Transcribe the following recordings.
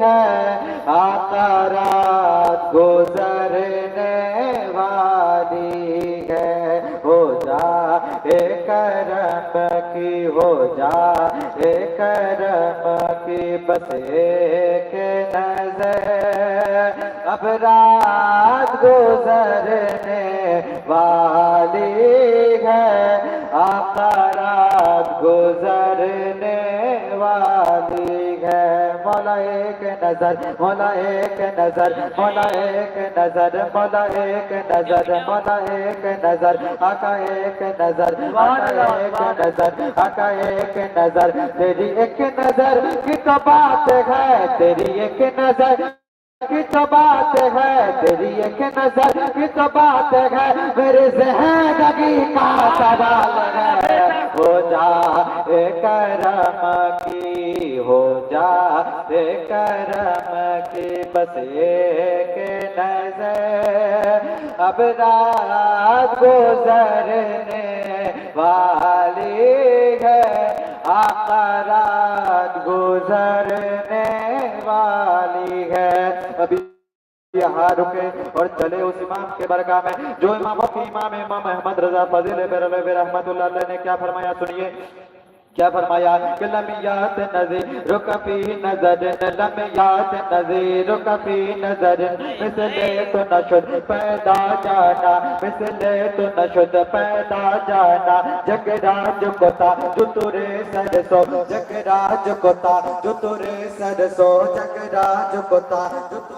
ہے آقا رات گزرنے والی ہے۔ ہو جا کرم کی، ہو جا کرم کی، بس ایک نظر۔ اب رات گزرنے والی ہے آقا رات گزرنے والی ہے۔ مولا ایک نظر، مولا ایک نظر، مولا ایک نظر، مولا ایک نظر، مولا ایک نظر، آقا ایک نظر مولا ایک نظر، آقا ایک نظر۔ تیری ایک نظر کی تو بات ہے، تیری ایک نظر۔ تو بات ہے، تیری ایک نظر کی تو بات ہے، میرے زندگی کا سوال ہے۔ ہو جا کرم کی، ہو جا کرم کی، بس ایک نظر۔ اب رات گزرنے والی ہے آقا رات گزر وہاں رکے اور چلے اس امام کے برگاہ میں، جو امام امام امام احمد رضا فضیل بیرلوی رحمت اللہ علیہ نے کیا فرمایا؟ سنیے۔ کیا فرمایا؟ کہ لمیات نظیر کفی نظر لمیات نظیر کفی نظر مثلے تو نشد، پیدا جانا مثلے تو نشد، پیدا جانا کتا جو ترے سرسو کتا جو ترے سرسو کتا جو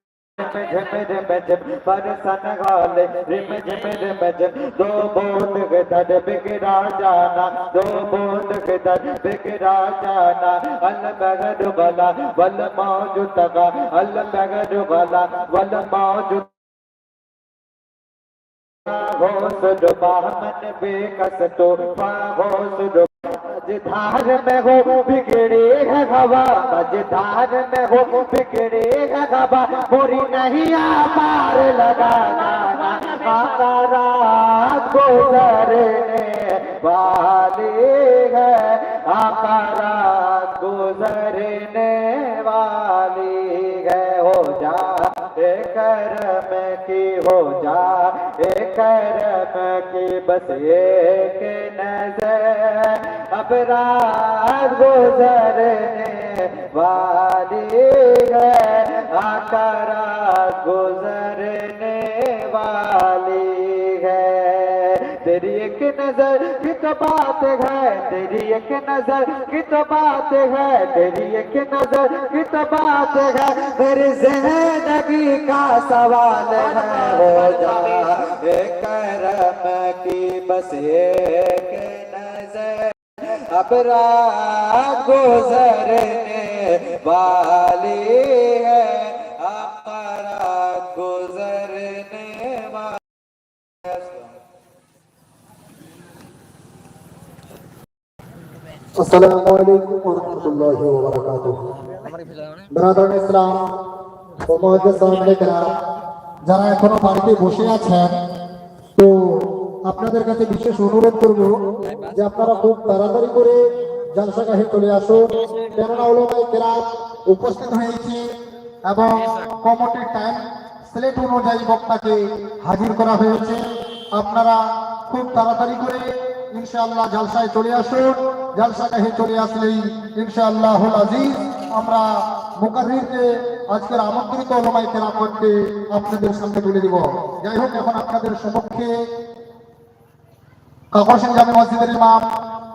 جھم دو بوند کے در جانا دو بوند کے در بگڑا جانا بلا ول موجود تغا البغد بلا باہمن بے کس تو ہو سد تاجدار میں ہو بگڑے گا گبا تاجدار میں ہو بگڑے گا گبا موری نہیں آپار لگانا ہمارا گزرنے والے ہے ہمارا گزرنے کی ہو جا ایک کرم کی بس ایک نظر۔ اپراد گزرنے والی ہے آکارات گزرنے والی۔ تیری ایک نظر کی تو بات ہے، تیری ایک نظر کی تو بات ہے، تیری ایک نظر کی تو بات ہے میری زندگی کا سوال ہے۔ ہو جا، ایک رحم کی بس ایک نظر۔ اب راہ گزرنے والی ہے۔ যারা এখনও বাড়িতে বসে আছেন, তো আপনাদের কাছে বিশেষ অনুরোধ করব যে আপনারা খুব তাড়াতাড়ি করে জলসাগাহে চলে আসুন। কেননা কেরাম উপস্থিত হয়েছে এবং কমিটির টাইম স্লেট অনুযায়ী বক্তাকে হাজির করা হয়েছে। আপনারা খুব তাড়াতাড়ি করে ইনশাআল্লাহ জলসায় চলে আসুন। জলসাগাহে চলে আসলেই ইনশাআল্লাহ আজিজ। আমরা মুকাররিরকে আজকের আমন্ত্রিত ওলামায়ে কেরামকে আপনাদের সামনে তুলে দিব। যাই হোক এখন আপনাদের সমক্ষে কাকরসিং জামে মসজিদের ইমাম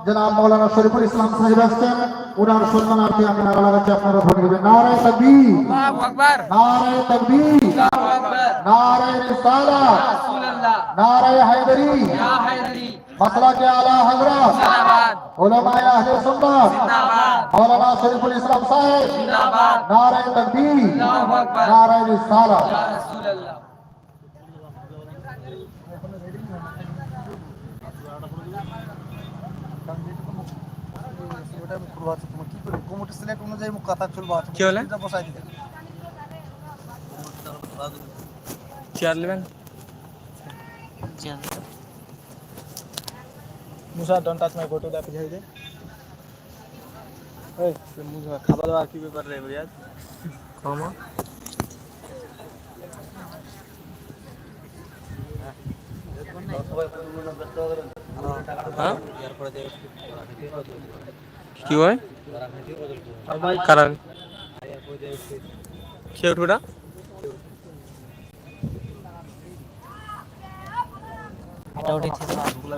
জনাব মৌলানা শরীফুল ইসলাম সাহেব আসছেন। ওনার সম্মানার্থে আমি নারা লাগাচ্ছি আপনারা ভোট দেবেন নারায় আকবার। নারায় আকবার। নারায় রাসূলুল্লাহ। নারায় হায়দারি। ইয়া হায়দারি মাসলা के आला हजरत জিন্দাবাদ उलमाए अहले सुन्नत জিন্দাবাদ मौलाना शरीफुल इस्लाम साहब জিন্দাবাদ नाराय तकबीर আল্লাহু আকবার नाराय रिसालत ইয়া রাসূলুল্লাহ কি হলে চেয়ার নেবেন Musa don't touch my photo দা পিছাই দে এই মুসা খাবার দাবার কি ব্যাপার রে রিয়াজ কমা হ্যাঁ কি হয় কারণ কে উঠবে না ধ্যাৎ, পড়া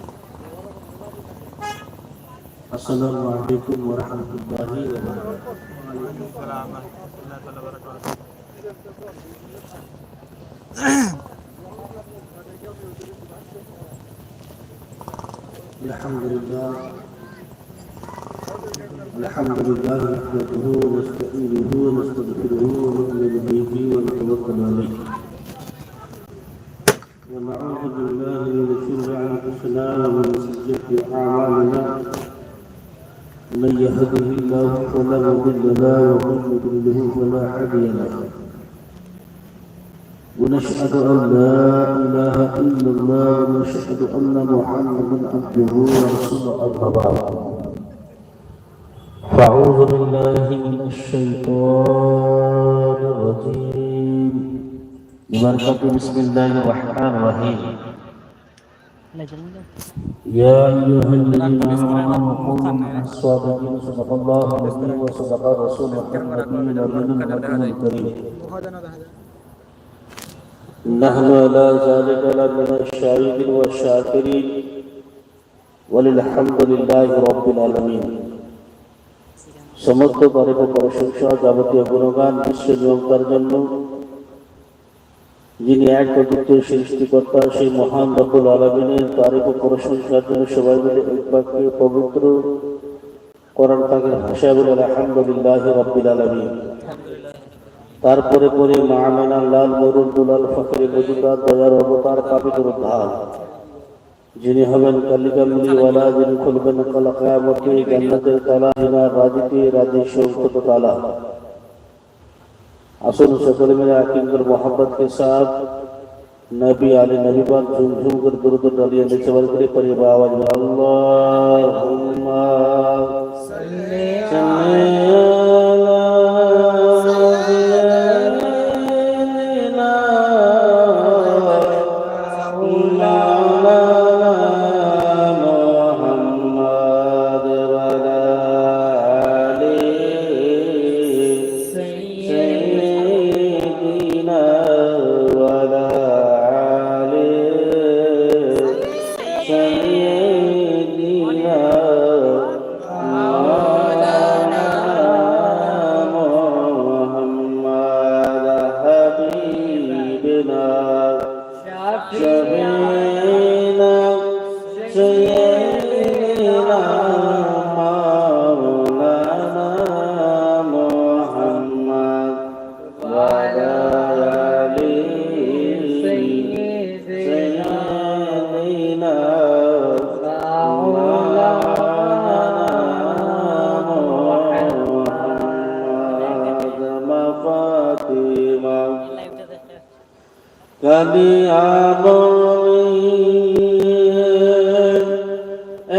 السلام عليكم ورحمة الله وبركاته. وعليكم السلام ورحمة الله وبركاته الحمد لله. الحمد لله نحمده ونستعينه ونستغفره ونؤمن به ونتوكل عليه. ونعوذ بالله من شر أنفسنا ومن سيئات أعمالنا. من يهده الله فلا مضل له ومن يضلله فلا هادي له. ونشهد أن لا إله إلا الله ونشهد أن محمدا عبده ورسوله أما بعد. فأعوذ بالله من الشيطان الرجيم. بسم الله الرحمن الرحيم. يا أيها الذين آمنوا كونوا من الصادقين صدق الله العظيم وصدق رسوله النبي الأمين الكريم نحن على ذلك لمن الشاهدين والشاكرين وللحمد لله رب العالمين সমস্ত তারিখ ও প্রশংসা যাবতীয় গুণগান বিশ্ব নিয়োগতার জন্য যিনি এক চতুর্থ সৃষ্টিকর্তা, সেই মহান রব্বুল আলমিনের তারিখ প্রশংসার জন্য সবাই মিলে এক বাক্যে পবিত্র কোরআন পাকের ভাষায় বলে, আলহামদুলিল্লাহ রব্বিল আলমিন। তারপরে পরে মাহমেনা লাল মরুল দুলাল ফখরে মজুদার দয়ার অবতার কাবিদুর উদ্ধার। যিনি হবেন কালিকামলিওয়ালা যিনি খুলবেন কালা কায়ামতে জান্নাতের তালা হিনা রাজিতে রাজি সৌকত তালা। اصل شکل میں آکے اندر محبت کے ساتھ نبی آلی نبی بات جھوم جھوم کر درد ڈالی اندر چوال کرے پر یہ اللہ اللہ صلی اللہ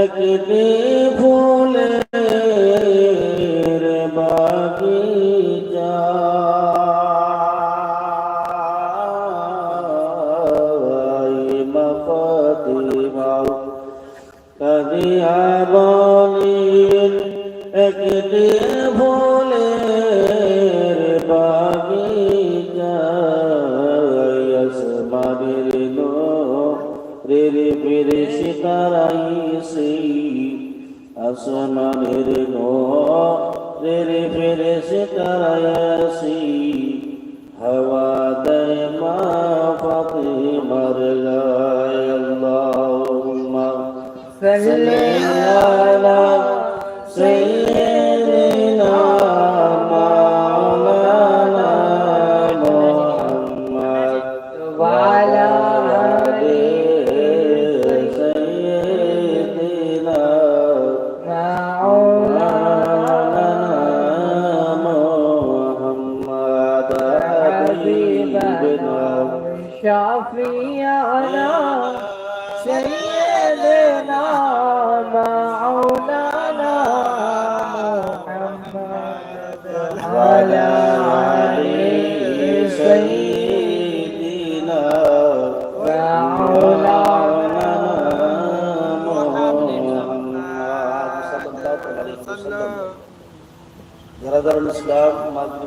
একটি বাগিচা মা ফাতিমা কালিয়ামীর একটি ফুলের বাগিচা রে রে ফেরে সিতারাই সেই আসমানের রে রে ফেরে সিতারাই সেই। হওয়া দেয় মা ফাতিমার গায় আল্লাহুম্মা সাল্লি আলা সাইয়্যিদিনা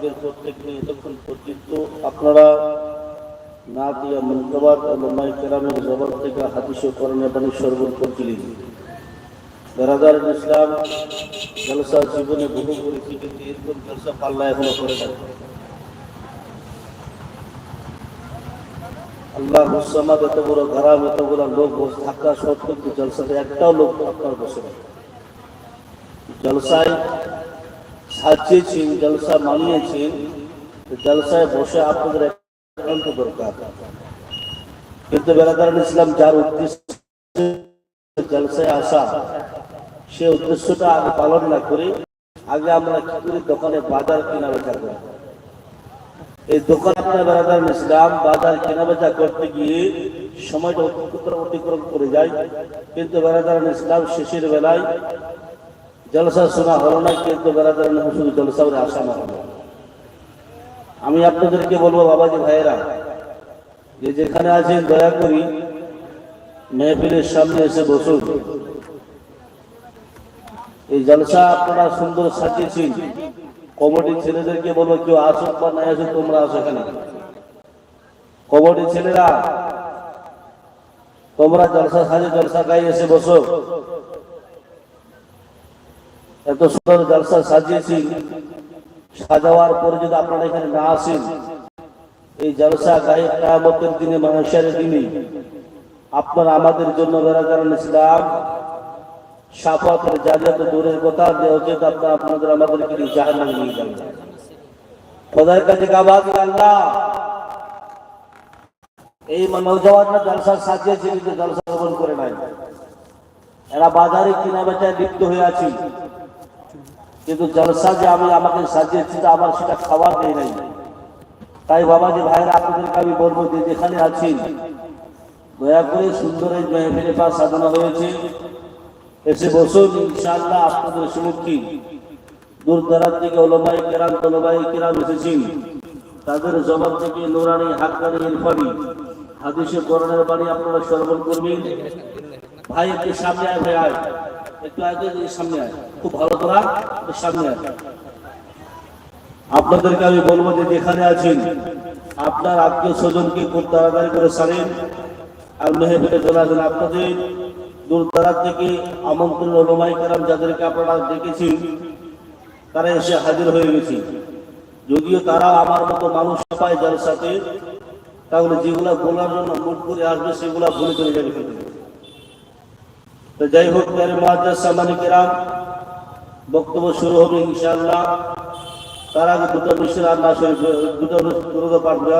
মাগরিবের প্রত্যেক দিন এতক্ষণ পর্যন্ত আপনারা না দিয়া মন্তবাদ ওলামাই কেরামের জবাব থেকে হাদিস করণে বাণী সর্বন করছিলেন। বেরাদার ইসলাম জলসা জীবনে কিন্তু এরকম জলসা পাল্লা এখনও করে আল্লাহ হুসামাদ এত বড় ঘরাম, এত বড় লোক থাকা জলসাতে একটাও লোক আপনার বসে জলসায় সাজিয়েছেন জলসা মানিয়েছেন জলসায় বসে আপনাদের একান্ত দরকার। কিন্তু বেড়াদার ইসলাম যার উদ্দেশ্য জলসায় আসা, সে উদ্দেশ্যটা আগে পালন না করে আগে আমরা কি করি দোকানে বাজার কেনা বেচা করি এই দোকান আপনার বেড়াদার ইসলাম বাজার কেনা বেচা করতে গিয়ে সময়টা অতিক্রম অতিক্রম করে যায়। কিন্তু বেড়াদার ইসলাম শেষের বেলায় জলসা শোনা হলো না, কিন্তু বেড়াদার শুধু জলসা বলে আসা না হলো। আমি আপনাদেরকে বলব, বাবাজি ভাইয়েরা, যে যেখানে আছেন, দয়া করি মেহফিলের সামনে এসে বসুন। এই জলসা আপনারা সুন্দর সাজিয়েছেন। কমিটি ছেলেদেরকে বলব, কেউ আসুক বা নাই আসুক, তোমরা আসো এখানে। কমিটি ছেলেরা, তোমরা জলসা সাজে, জলসা গাই এসে বসো। এত সুন্দর জলসা সাজিয়েছি। সাজাওয়ার পরে যদি আপনারা এখানে না আসেন, এই জলসা গায়ে কায়ামতের দিনে মানুষের দিনে, আপনারা আমাদের জন্য বেড়াকারণ ইসলাম, সাফাতের জালিয়াত দূরের কথা দেওয়া উচিত, আপনারা আপনাদের, আমাদেরকে জাহান নিয়ে যাবেন খোদার কাছে গাবাজ আল্লাহ। এই নৌজওয়ানরা জলসা সাজিয়েছে, কিন্তু জলসা গ্রহণ করে নাই। এরা বাজারে কিনা বেচায় লিপ্ত হয়ে আছে। কিন্তু জলসা যে আমি আমাকে সাজিয়েছি তা আমার সেটা খাবার নেই নাই। তাই বাবা যে ভাইরা, আপনাদেরকে আমি বলব যে যেখানে আছেন দয়া করে সুন্দর এই মেহফিলে পাশ সাজানো হয়েছে। এসে বসুন, ইনশাআল্লাহ আপনাদের সম্মুখীন দূর দরাজ থেকে ওলমাই কেরাম তলবাই কেরাম এসেছেন তাদের জবাব থেকে নোরানি, হাক্কানি, ইরফানি, হাদিসে করণের বাণী আপনারা শ্রবণ করবেন। ভাই একটু সামনে আয়, ভাই আয়। একটু আগে সামনে খুব ভালো করা সামনে আপনাদেরকে আমি বলব যে যেখানে আছেন, আপনার আত্মীয় স্বজনকে খুব তাড়াতাড়ি করে সারেন আর মেহফিলে চলে আপনাদের। দূর দরাজ থেকে আমন্ত্রণ ওলমাই কারাম যাদেরকে আপনারা দেখেছেন, তারা এসে হাজির হয়ে গেছে। যদিও তারা আমার মতো মানুষ পায় যার সাথে, তাহলে যেগুলা বলার জন্য মুখ করে আসবে, সেগুলা ভুলে চলে যাবে। তো যাই হোক তার মহাজাজ সামানি কেরাম বক্তব্য শুরু হবে ইনশাআল্লাহ। তার আগে দুটো মিশ্র আল্লাহ শরীফ দুটো দুটো পাঠ করে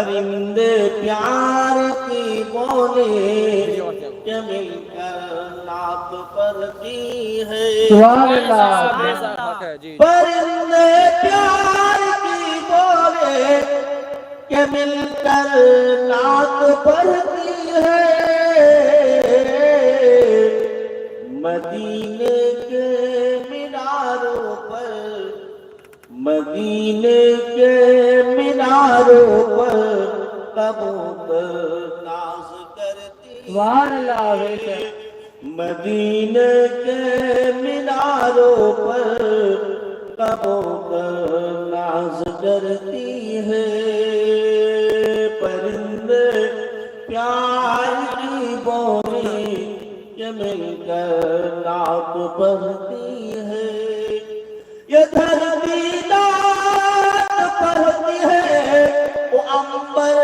پرند پیار کی بولے مل کر ناپ پڑتی ہے؟ پرند پیار کی بولے کہ مل کر ناپ پڑتی ہے؟ مدینے کے میناروں پر مدینے کے میناروں کبوتر ناز کرتی اللہ کے میناروں پر کبوتر ناز کرتی ہے۔ پرندے پیار کی بوری کہ مل کر نعت پڑھتی ہے۔ یہ دھر نعت پڑھتی ہے۔ امبر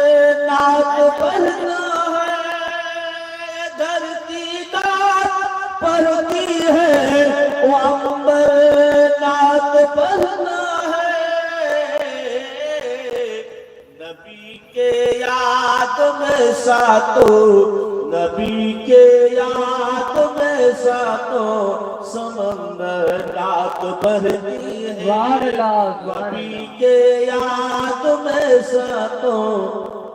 ناد بننا ہے، دھرتی کا پرتی ہے، وہ امبر ناد بننا ہے۔ نبی کے یاد میں ساتو نبی کے یاد میں ساتو سمندر رات بہتی ہے نبی کے یاد میں ساتو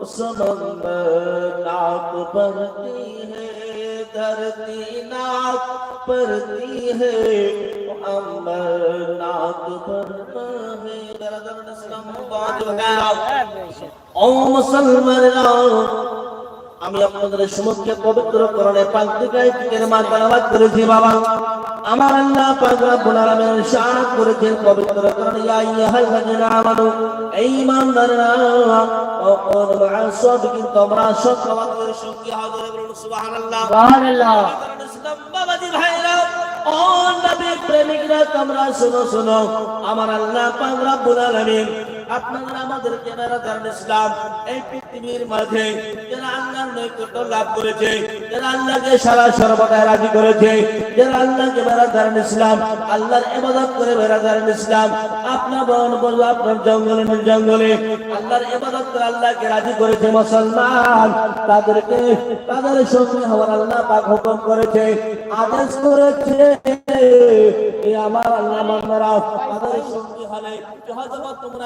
سمندر رات بہتی ہے دھرتی ناک پرتی ہے امبر ناک پرتا ہے دردن سلام بات وغیرہ اوم او اللہ আমি আপনাদের সমক্ষে পবিত্র করণে পাক দিকে টিকের মা তালাবাদ করেছি বাবা। আমার আল্লাহ পাক রব্বুল আলামিন শান করেছেন পবিত্র করণে ইয়া আইয়ুহাল লাযিনা আমানু এই ইমানদাররা ও কোন মা'আসাবিকিন তোমরা সত্যবাদের সঙ্গে হাজির বলুন সুবহানাল্লাহ। ইসলাম বাবাজি ভাইরা ও নবী প্রেমিকরা তোমরা শুনো শুনো। আমার আল্লাহ পাক রব্বুল আলামিন আপনারা আমাদেরকে বেড়াদার ইসলাম। এই পৃথিবীর মাঝে যারা আল্লাহর নৈকট্য লাভ করেছে, যারা আল্লাহকে সারা সর্বদাই রাজি করেছে, যারা আল্লাহকে বেড়াদার ইসলাম, আল্লাহর ইবাদত করে বেড়াদার ইসলাম। আপনার বন বলব আপনার জঙ্গলে জঙ্গলে আল্লাহর ইবাদত করে আল্লাহকে রাজি করেছে মুসলমান। তাদেরকে, তাদের সঙ্গে হওয়ার আল্লাহ পাক হুকুম করেছে, আদেশ করেছে আমার আল্লাহ বান্দারা তাদের সঙ্গে হলে তোমরা